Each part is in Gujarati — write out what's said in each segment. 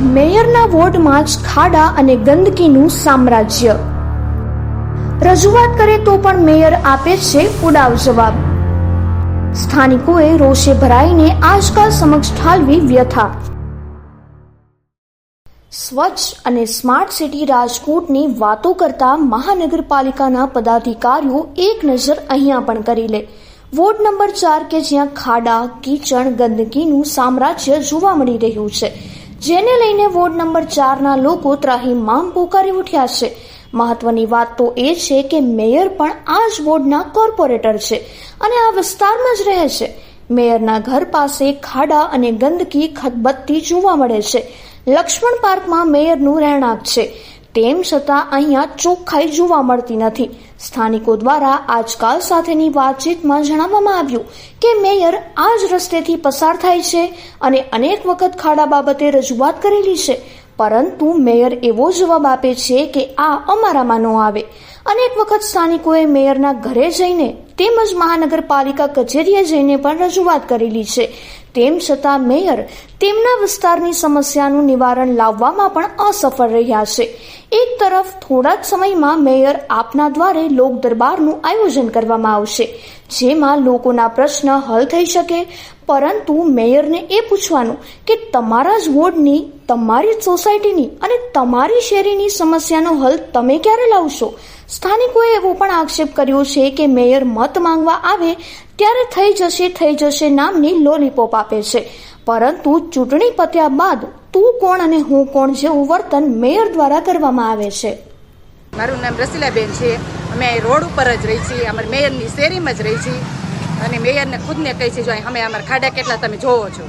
મેયરના વોર્ડમાં જ ખાડા અને ગંદકીનું સામ્રાજ્ય. રજૂઆત કરે તો પણ મેયર આપે છે ઉડાવ જવાબ. સ્થાનિકોએ રોષે ભરાઈને આજકાલ સમક્ષ ઠાલવી વ્યથા. સ્વચ્છ અને સ્માર્ટ સિટી રાજકોટની વાતો કરતા મહાનગરપાલિકાના પદાધિકારીઓ એક નજર અહીંયા પણ કરી લે. વોર્ડ નંબર ચાર કે જ્યાં ખાડા કીચણ ગંદકીનું સામ્રાજ્ય જોવા મળી રહ્યું છે. જેને લઈને વોર્ડ નંબર ચારના લોકો ત્રાહીમામ પોકારી ઉઠ્યા છે. મહત્વની વાત તો એ છે કે મેયર પણ આ જ વોર્ડના કોર્પોરેટર છે અને આ વિસ્તારમાં જ રહે છે. મેયરના ઘર પાસે ખાડા અને ગંદકી ખતબત્તી જોવા મળે છે. લક્ષ્મણ પાર્કમાં મેયરનું રહેણાંક છે. તેમ છતાં અહીંયા ચોખ્ખાઈ જોવા મળતી નથી. સ્થાનિકો દ્વારા આજકાલ સાથેની વાતચીતમાં જણાવવામાં આવ્યું કે મેયર આ જ રસ્તેથી પસાર થાય છે અને અનેક વખત ખાડા બાબતે રજૂઆત કરેલી છે. પરંતુ મેયર એવો જવાબ આપે છે કે આ અમારામાં ન આવે. અનેક વખત સ્થાનિકોએ મેયરના ઘરે જઈને તેમજ મહાનગરપાલિકા કચેરીએ જઈને પણ રજૂઆત કરેલી છે. તેમ છતાં મેયર તેમના વિસ્તારની સમસ્યાનું નિવારણ લાવવામાં પણ અસફળ રહ્યા છે. એક તરફ થોડા જ સમયમાં મેયર આપના દ્વારે લોક દરબારનું આયોજન કરવામાં આવશે, જેમાં લોકોના પ્રશ્ન હલ થઈ શકે. પરંતુ મેયરને એ પૂછવાનું કે તમારા જ વોર્ડની, તમારી સોસાયટીની અને તમારી શેરીની સમસ્યાનો હલ તમે ક્યારે લાવશો? સ્થાનિકોએ એવો પણ આક્ષેપ કર્યો છે કે મેયર મત માંગવા આવે ત્યારે થઈ જશે થઈ જશે નામની લોલીપોપ આપે છે. પરંતુ ચૂંટણી પત્યા બાદ તું કોણ અને હું કોણ જેવું વર્તન મેયર દ્વારા કરવામાં આવે છે. મારું નામ રસીલાબેન છે. અમે અહીં રોડ ઉપર જ રહી છીએ. અમારી મેયરની શેરીમાં જ રહી છીએ. અને મેયરને ખુદને કહી છે જો અહીં અમે અમારા ખાડા કેટલા તમે જોવો છો.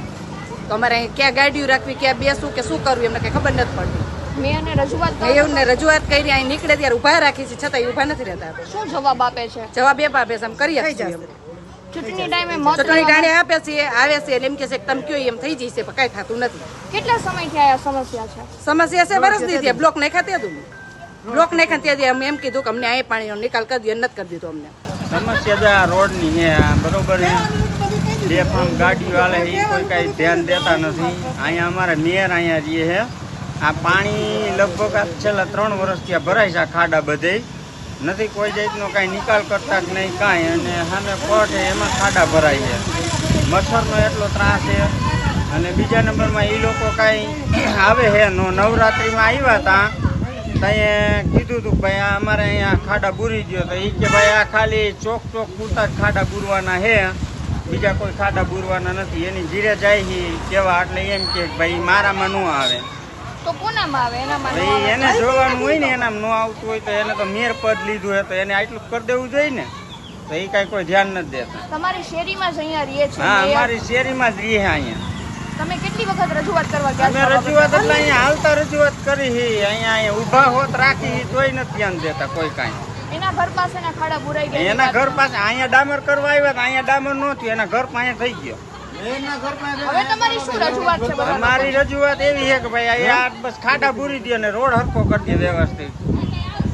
તો અમારે અહીં ક્યાં ગાડીઓ રાખવી ક્યાં બેસવું કે શું કરવું એમને કંઈ ખબર નથી પડતી. મેયરને રજૂઆત કરો મેયરને રજૂઆત કરી અહીં નીકળે ત્યારે ઊભા રાખી છે. છતાં એ ઊભા નથી રહેતા શું જવાબ આપે છે? જવાબ એ આપે છે આમ કરી આપીએ. ચૂંટણી ટાઈમે મત ચૂંટણી ટાણે આપે છે આવે છે એમ કે છે કે તમે કયો એમ થઈ જશે પણ કાંઈ થતું નથી. કેટલા સમયથી આ સમસ્યા છે? સમસ્યા છે વરસ દીધી. બ્લોક નાખ્યા ખાતી હતું. બ્લોક નાખ્યા ખાતી હતી. અમે એમ કીધું કે અમને આ પાણીનો નિકાલ કરી દીધો નથી કરી દીધો અમને. સમસ્યા તો આ રોડની છે આ બરોબર છે. બે ફામ ગાડીઓ હાલે એ કોઈ કાંઈ ધ્યાન દેતા નથી. અહીંયા અમારે મેયર અહીંયા રહીએ છે. આ પાણી લગભગ આ છેલ્લા ત્રણ વર્ષથી આ ભરાય છે આ ખાડા બધે. નથી, કોઈ જાતનો કાંઈ નિકાલ કરતા જ નહીં કાંઈ. અને સામે પટ છે, એમાં ખાડા ભરાય છે. મચ્છરનો એટલો ત્રાસ છે. અને બીજા નંબરમાં એ લોકો કાંઈ આવે છે, નો નવરાત્રિમાં આવ્યા હતા ત્યાં કીધું હતું ભાઈ, આ અમારે અહીંયા ખાડા બુરી ગયો. તો એ કે, ભાઈ, આ ખાલી ચોક ચોક પૂરતા જ ખાડા બુરવાના છે. બીજા કોઈ ખાડા બુરવાના નથી. એની જીરે જાય કેવા એટલે એમ કે, ભાઈ મારામાં ન આવે. તો કોનામાં આવે એનામાં ન એને જોવાનું હોય ને એનામાં ન આવતું હોય તો એને તો મેર પદ લીધું હોય તો એને આટલું કરી દેવું જોઈએ ને. તો એ કઈ કોઈ ધ્યાન નથી દેતા. તમારી શેરીમાં જ અહીંયા રહીએ છે હા અમારી શેરીમાં જ રહીએ અહીંયા. તમે કેટલી વખત રજૂઆત કરવા ગયા અમે રજૂઆત? એટલે અહીંયા હાલતા રજૂઆત કરી હી. અહીંયા અહીંયા ઊભા હોત રાખી તોય નથી ધ્યાન દેતા કોઈ કાંઈ. એના ઘર પાસેના ખાડા બુરાઈ ગયા એના ઘર પાસે અહીંયા ડામર કરવા આવ્યા હતા અહીંયા ડામર ન એના ઘર પાસે થઈ ગયો. અમારી રજૂઆત એવી છે કે ભાઈ આ બસ ખાડા પૂરી દે અને રોડ હરખો કરી દે વ્યવસ્થિત.